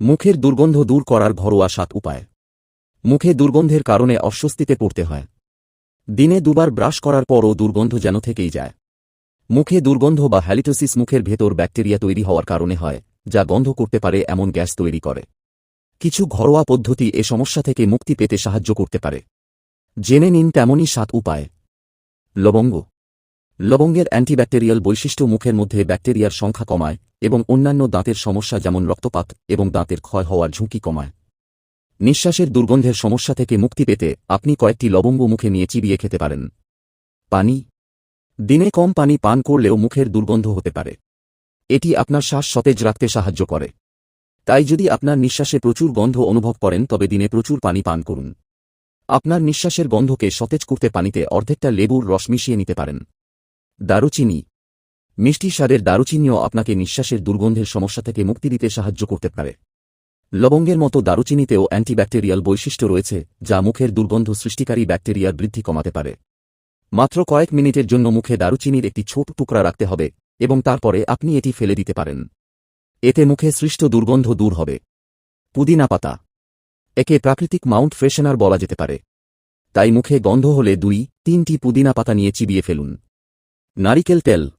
মুখের দুর্গন্ধ দূর করার ঘরোয়া সাত উপায়। মুখে দুর্গন্ধের কারণে অস্বস্তিতে পড়তে হয়। দিনে দুবার ব্রাশ করার পরও দুর্গন্ধ যেন থেকেই যায়। মুখে দুর্গন্ধ বা হ্যালিটোসিস মুখের ভেতর ব্যাকটেরিয়া তৈরি হওয়ার কারণে হয়, যা গন্ধ করতে পারে এমন গ্যাস তৈরি করে। কিছু ঘরোয়া পদ্ধতি এ সমস্যা থেকে মুক্তি পেতে সাহায্য করতে পারে। জেনে নিন তেমনই সাত উপায়। লবঙ্গ লবঙ্গের অ্যান্টিব্যাকটেরিয়াল বৈশিষ্ট্য মুখের মধ্যে ব্যাকটেরিয়ার সংখ্যা কমায় এবং অন্যান্য দাঁতের সমস্যা যেমন রক্তপাত এবং দাঁতের ক্ষয় হওয়ার ঝুঁকি কমায়। নিঃশ্বাসের দুর্গন্ধের সমস্যা থেকে মুক্তি পেতে আপনি কয়েকটি লবঙ্গ মুখে নিয়ে চিবিয়ে খেতে পারেন। পানি। দিনে কম পানি পান করলেও মুখের দুর্গন্ধ হতে পারে। এটি আপনার শ্বাস সতেজ রাখতে সাহায্য করে। তাই যদি আপনার নিঃশ্বাসে প্রচুর গন্ধ অনুভব করেন, তবে দিনে প্রচুর পানি পান করুন। আপনার নিঃশ্বাসের গন্ধকে সতেজ করতে পানিতে অর্ধেকটা লেবুর রস মিশিয়ে নিতে পারেন। দারুচিনি। মিষ্টি স্বাদের দারুচিনিও আপনাকে নিঃশ্বাসের দুর্গন্ধের সমস্যা থেকে মুক্তি দিতে সাহায্য করতে পারে। লবঙ্গের মতো দারুচিনিতেও অ্যান্টিব্যাকটেরিয়াল বৈশিষ্ট্য রয়েছে, যা মুখের দুর্গন্ধ সৃষ্টিকারী ব্যাকটেরিয়ার বৃদ্ধি কমাতে পারে। মাত্র কয়েক মিনিটের জন্য মুখে দারুচিনির একটি ছোট টুকরা রাখতে হবে, এবং তারপরে আপনি এটি ফেলে দিতে পারেন। এতে মুখে সৃষ্ট দুর্গন্ধ দূর হবে। পুদিনা পাতা। একে প্রাকৃতিক মাউন্ট ফ্রেশনার বলা যেতে পারে। তাই মুখে গন্ধ হলে দুই, তিনটি পুদিনা পাতা নিয়ে চিবিয়ে ফেলুন। নারিকেল তেল।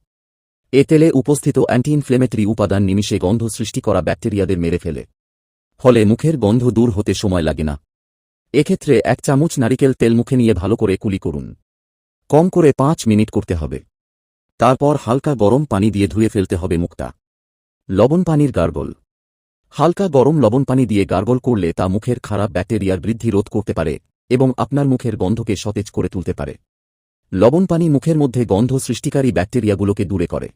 এ তেলে উপস্থিত অ্যান্টি ইনফ্লেমেটরি উপাদান নিমিষে গন্ধ সৃষ্টি করা ব্যাকটেরিয়াদের মেরে ফেলে। ফলে মুখের গন্ধ দূর হতে সময় লাগে না। এক্ষেত্রে এক চামচ নারিকেল তেল মুখে নিয়ে ভালো করে কুলি করুন। কম করে পাঁচ মিনিট করতে হবে। তারপর হালকা গরম পানি দিয়ে ধুয়ে ফেলতে হবে মুখটা। লবণ পানির গার্গল। হালকা গরম লবণ পানি দিয়ে গার্গল করলে তা মুখের খারাপ ব্যাকটেরিয়ার বৃদ্ধি রোধ করতে পারে এবং আপনার মুখের গন্ধকে সতেজ করে তুলতে পারে। লবণ পানি মুখের মধ্যে গন্ধ সৃষ্টিকারী ব্যাকটেরিয়াগুলোকে দূরে করে।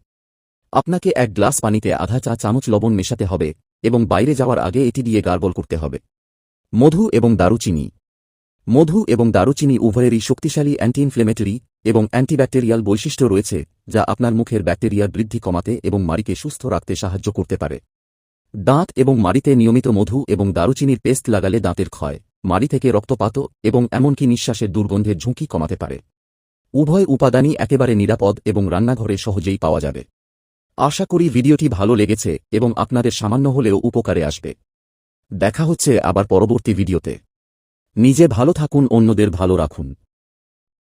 আপনাকে এক গ্লাস পানিতে আধা চা চামচ লবণ মেশাতে হবে এবং বাইরে যাওয়ার আগে এটি দিয়ে গার্গল করতে হবে। মধু এবং দারুচিনি। মধু এবং দারুচিনি উভয়েরই শক্তিশালী অ্যান্টি ইনফ্লেমেটরি এবং অ্যান্টিব্যাকটেরিয়াল বৈশিষ্ট্য রয়েছে, যা আপনার মুখের ব্যাকটেরিয়ার বৃদ্ধি কমাতে এবং মাড়িকে সুস্থ রাখতে সাহায্য করতে পারে। দাঁত এবং মাড়িতে নিয়মিত মধু এবং দারুচিনির পেস্ট লাগালে দাঁতের ক্ষয়, মাড়ি থেকে রক্তপাত এবং এমনকি নিঃশ্বাসের দুর্গন্ধের ঝুঁকি কমাতে পারে। উভয় উপাদানই একেবারে নিরাপদ এবং রান্নাঘরে সহজেই পাওয়া যাবে। আশা করি ভিডিওটি ভালো লেগেছে এবং আপনাদের সামান্য হলেও উপকারে আসবে। দেখা হচ্ছে আবার পরবর্তী ভিডিওতে। নিজে ভালো থাকুন, অন্যদের ভালো রাখুন।